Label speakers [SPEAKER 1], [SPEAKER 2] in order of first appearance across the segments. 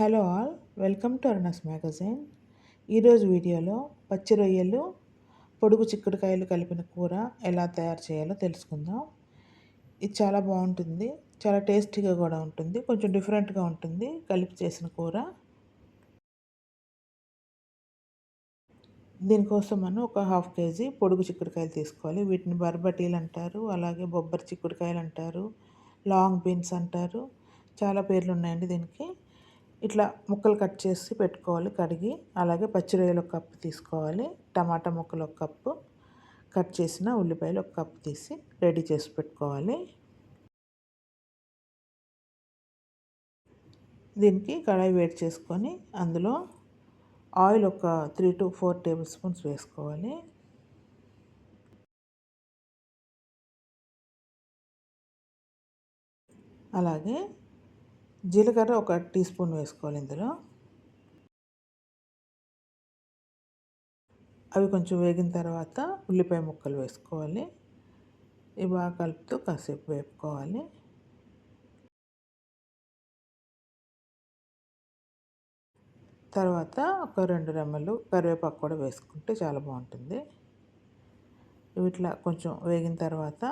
[SPEAKER 1] Hello all welcome to Aruna's magazine. ఈరోజు వీడియోలో పచ్చి రొయ్యలు పొడుగు చిక్కుడుకాయలు కలిపిన కూర ఎలా తయారు చేయాలో తెలుసుకుందాం. ఇది చాలా బాగుంటుంది చాలా టేస్టీగా కూడా ఉంటుంది కొంచెం డిఫరెంట్గా ఉంటుంది కలిపి చేసిన కూర. దీనికోసం మనం ఒక హాఫ్ కేజీ పొడుగు చిక్కుడుకాయలు తీసుకోవాలి. వీటిని బర్బటీలు అంటారు అలాగే బొబ్బరి చిక్కుడుకాయలు అంటారు లాంగ్ బీన్స్ అంటారు చాలా పేర్లు ఉన్నాయండి దీనికి. ఇట్లా ముక్కలు కట్ చేసి పెట్టుకోవాలి కడిగి. అలాగే పచ్చిరొయ్యలు ఒక కప్పు తీసుకోవాలి. టమాటా ముక్కలు ఒక కప్పు. కట్ చేసిన ఉల్లిపాయలు ఒక కప్పు తీసి రెడీ చేసి పెట్టుకోవాలి. దీనికి కడాయి వేడి చేసుకొని అందులో ఆయిల్ ఒక three two four tablespoons వేసుకోవాలి. అలాగే జీలకర్ర ఒక టీ స్పూన్ వేసుకోవాలి ఇందులో. అవి కొంచెం వేగిన తర్వాత ఉల్లిపాయ ముక్కలు వేసుకోవాలి. ఇవి బాగా కలుపుతూ కాసేపు వేపుకోవాలి. తర్వాత ఒక రెండు రెమ్మలు కరివేపాకు కూడా వేసుకుంటే చాలా బాగుంటుంది. ఇట్లా కొంచెం వేగిన తర్వాత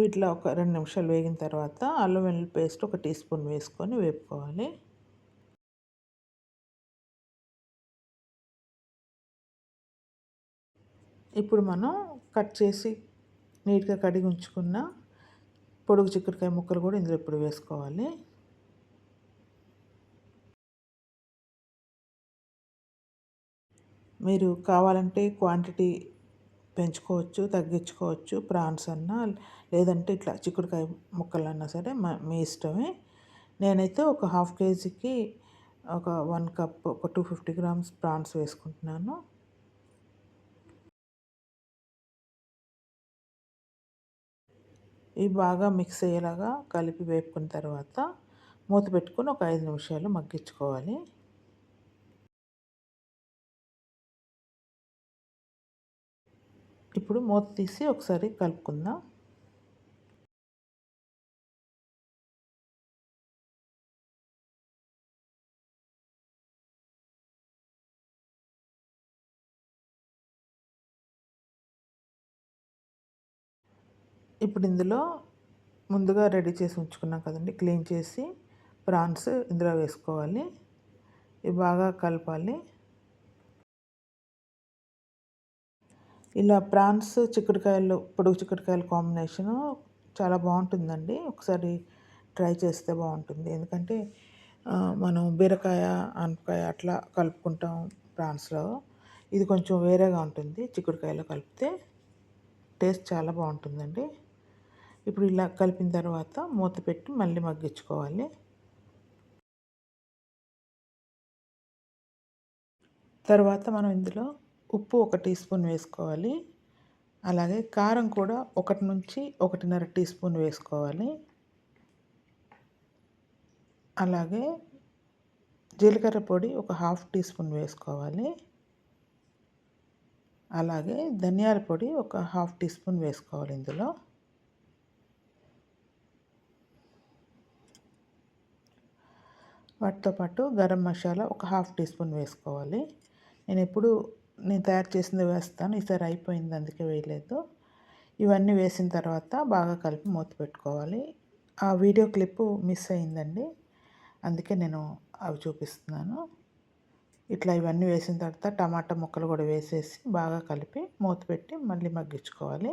[SPEAKER 1] వీటిలో ఒక రెండు నిమిషాలు వేగిన తర్వాత అల్లం వెల్లుల్లి పేస్ట్ ఒక టీ స్పూన్ వేసుకొని వేపుకోవాలి. ఇప్పుడు మనం కట్ చేసి నీట్గా కడిగి ఉంచుకున్న పొడుగు చిక్కుడుకాయ ముక్కలు కూడా ఇందులో ఇప్పుడు వేసుకోవాలి. మీరు కావాలంటే క్వాంటిటీ పెంచుకోవచ్చు తగ్గించుకోవచ్చు. ప్రాన్స్ అన్నా లేదంటే ఇట్లా చిక్కుడుకాయ ముక్కలు అన్నా సరే మీ ఇష్టమే. నేనైతే ఒక హాఫ్ కేజీకి ఒక వన్ కప్ ఒక టూ ఫిఫ్టీ గ్రామ్స్ ప్రాన్స్ వేసుకుంటున్నాను. ఇవి బాగా మిక్స్ అయ్యేలాగా కలిపి వేపుకున్న తర్వాత మూత పెట్టుకుని ఒక ఐదు నిమిషాలు మగ్గించుకోవాలి. ఇప్పుడు మూత తీసి ఒకసారి కలుపుకుందాం. ఇప్పుడు ఇందులో ముందుగా రెడీ చేసి ఉంచుకున్నాం కదండి. క్లీన్ చేసి ప్రాన్స్ ఇందులో వేసుకోవాలి. ఇవి బాగా కలపాలి. ఇలా ప్రాన్స్ చిక్కుడుకాయలు పొడుగు చిక్కుడుకాయల కాంబినేషను చాలా బాగుంటుందండి. ఒకసారి ట్రై చేస్తే బాగుంటుంది. ఎందుకంటే మనం బీరకాయ ఆనపకాయ అట్లా కలుపుకుంటాం ప్రాన్స్లో. ఇది కొంచెం వేరేగా ఉంటుంది చిక్కుడుకాయలో కలిపితే. టేస్ట్ చాలా బాగుంటుందండి. ఇప్పుడు ఇలా కలిపిన తర్వాత మూత పెట్టి మళ్ళీ మగ్గించుకోవాలి. తర్వాత మనం ఇందులో ఉప్పు ఒక టీ స్పూన్ వేసుకోవాలి. అలాగే కారం కూడా ఒకటి నుంచి ఒకటిన్నర టీ స్పూన్ వేసుకోవాలి. అలాగే జీలకర్ర పొడి ఒక హాఫ్ టీ స్పూన్ వేసుకోవాలి. అలాగే ధనియాల పొడి ఒక హాఫ్ టీ స్పూన్ వేసుకోవాలి ఇందులో. వాటితో పాటు గరం మసాలా ఒక హాఫ్ టీ స్పూన్ వేసుకోవాలి. నేను ఎప్పుడు నేను తయారు చేసింది వేస్తాను. ఈసారి అయిపోయింది అందుకే వేయలేదు. ఇవన్నీ వేసిన తర్వాత బాగా కలిపి మూత పెట్టుకోవాలి. ఆ వీడియో క్లిప్ మిస్ అయిందండి. అందుకే నేను అవి చూపిస్తున్నాను. ఇట్లా ఇవన్నీ వేసిన తర్వాత టమాటా ముక్కలు కూడా వేసేసి బాగా కలిపి మూత పెట్టి మళ్ళీ మగ్గించుకోవాలి.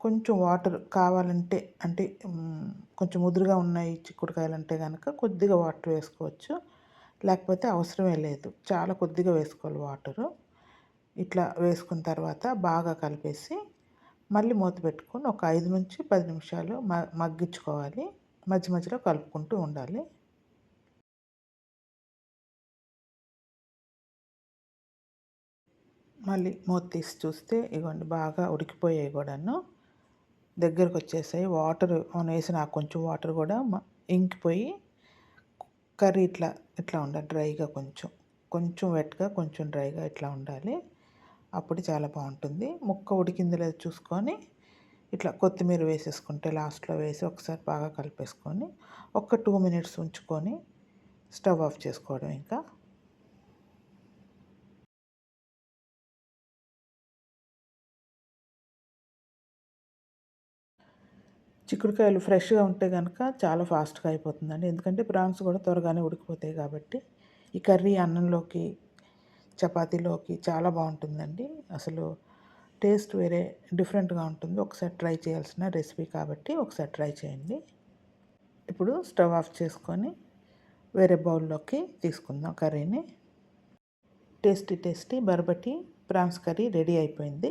[SPEAKER 1] కొంచెం వాటర్ కావాలంటే అంటే కొంచెం ముదురుగా ఉన్నాయి చిక్కుడుకాయలు అంటే కనుక కొద్దిగా వాటర్ వేసుకోవచ్చు. లేకపోతే అవసరమే లేదు. చాలా కొద్దిగా వేసుకోవాలి వాటరు. ఇట్లా వేసుకున్న తర్వాత బాగా కలిపేసి మళ్ళీ మూత పెట్టుకొని ఒక ఐదు నుంచి పది నిమిషాలు మ మగ్గించుకోవాలి. మధ్య మధ్యలో కలుపుకుంటూ ఉండాలి. మళ్ళీ మూత తీసి చూస్తే ఇవ్వండి బాగా ఉడికిపోయాయి కూడాను. దగ్గరకు వచ్చేసాయి వాటర్ వేసిన కొంచెం వాటర్ కూడా ఇంకిపోయి కర్రీ ఇట్లా ఇట్లా ఉండాలి. డ్రైగా కొంచెం. కొంచెం వెట్గా కొంచెం డ్రైగా ఇట్లా ఉండాలి. అప్పుడు చాలా బాగుంటుంది. ముక్క ఉడికింది లేదు చూసుకొని ఇట్లా కొత్తిమీర వేసేసుకుంటే లాస్ట్లో వేసి ఒకసారి బాగా కలిపేసుకొని ఒక టూ మినిట్స్ ఉంచుకొని స్టవ్ ఆఫ్ చేసుకోవడం ఇంకా. చిక్కుడుకాయలు ఫ్రెష్గా ఉంటే కనుక చాలా ఫాస్ట్గా అయిపోతుందండి. ఎందుకంటే ప్రాన్స్ కూడా త్వరగానే ఉడికిపోతాయి కాబట్టి ఈ కర్రీ అన్నంలోకి చపాతీలోకి చాలా బాగుంటుందండి. అసలు టేస్ట్ వేరే డిఫరెంట్గా ఉంటుంది. ఒకసారి ట్రై చేయాల్సిన రెసిపీ కాబట్టి ఒకసారి ట్రై చేయండి. ఇప్పుడు స్టవ్ ఆఫ్ చేసుకొని వేరే బౌల్లోకి తీసుకుందాం కర్రీని. టేస్టీ టేస్టీ బర్బటి ప్రాన్స్ కర్రీ రెడీ అయిపోయింది.